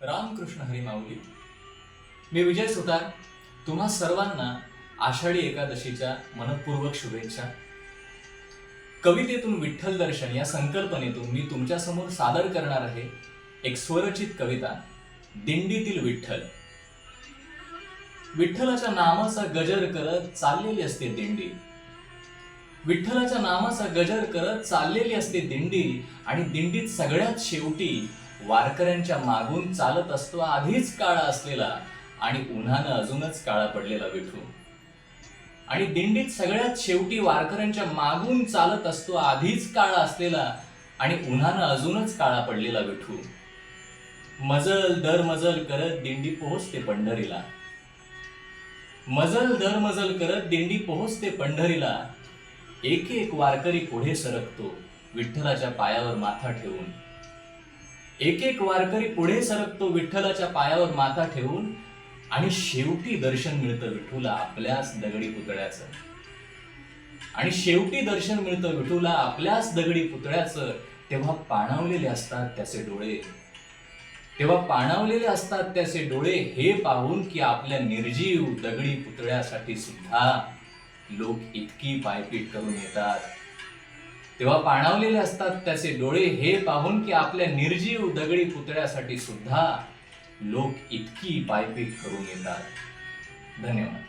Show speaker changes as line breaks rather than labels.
रामकृष्ण हरिमाऊली मी विजय सुतार. तुम्हा सर्वांना आषाढी एकादशीच्या मनपूर्वक शुभेच्छा. कवितेतून विठ्ठल दर्शन या संकल्पनेतून मी तुमच्यासमोर सादर करणार आहे एक स्वरचित कविता दिंडीतील विठ्ठल. विठ्ठलाच्या नामाचा गजर करत चाललेली असते दिंडी. विठ्ठलाच्या नामाचा गजर करत चाललेली असते दिंडी आणि दिंडीत सगळ्यात शेवटी वारकऱ्यांच्या मागून चालत असतो आधीच काळा असलेला आणि उन्हानं अजूनच काळा पडलेला विठू. आणि दिंडीत सगळ्यात शेवटी वारकऱ्यांच्या मागून चालत असतो आधीच काळा असलेला आणि उन्हानं अजूनच काळा पडलेला विठू. मजल दर मजल करत दिंडी पोहोचते पंढरीला. मजल दर मजल करत दिंडी पोहोचते पंढरीला. एक एक वारकरी पुढे सरकतो विठ्ठलाच्या पायावर माथा ठेवून. एक एक वारकरी पुढे सरकतो विठ्ठलाच्या पायावर माथा ठेवून आणि शेवटी दर्शन मिळतं विठूला आपल्याच दगडी पुतळ्याचं. आणि शेवटी दर्शन मिळतं विठूला आपल्याच दगडी पुतळ्याचं. तेव्हा पाणावलेले असतात त्याचे डोळे. तेव्हा पाणावलेले असतात त्याचे डोळे हे पाहून की आपल्या निर्जीव दगडी पुतळ्यासाठी सुद्धा लोक इतकी पायपीट करून येतात. तेव्हा पाणावलेले असतात त्याचे डोळे हे पाहून की आपल्या निर्जीव दगडी पुतळ्यासाठी सुद्धा लोक इतकी पायपीट करून येतात. धन्यवाद.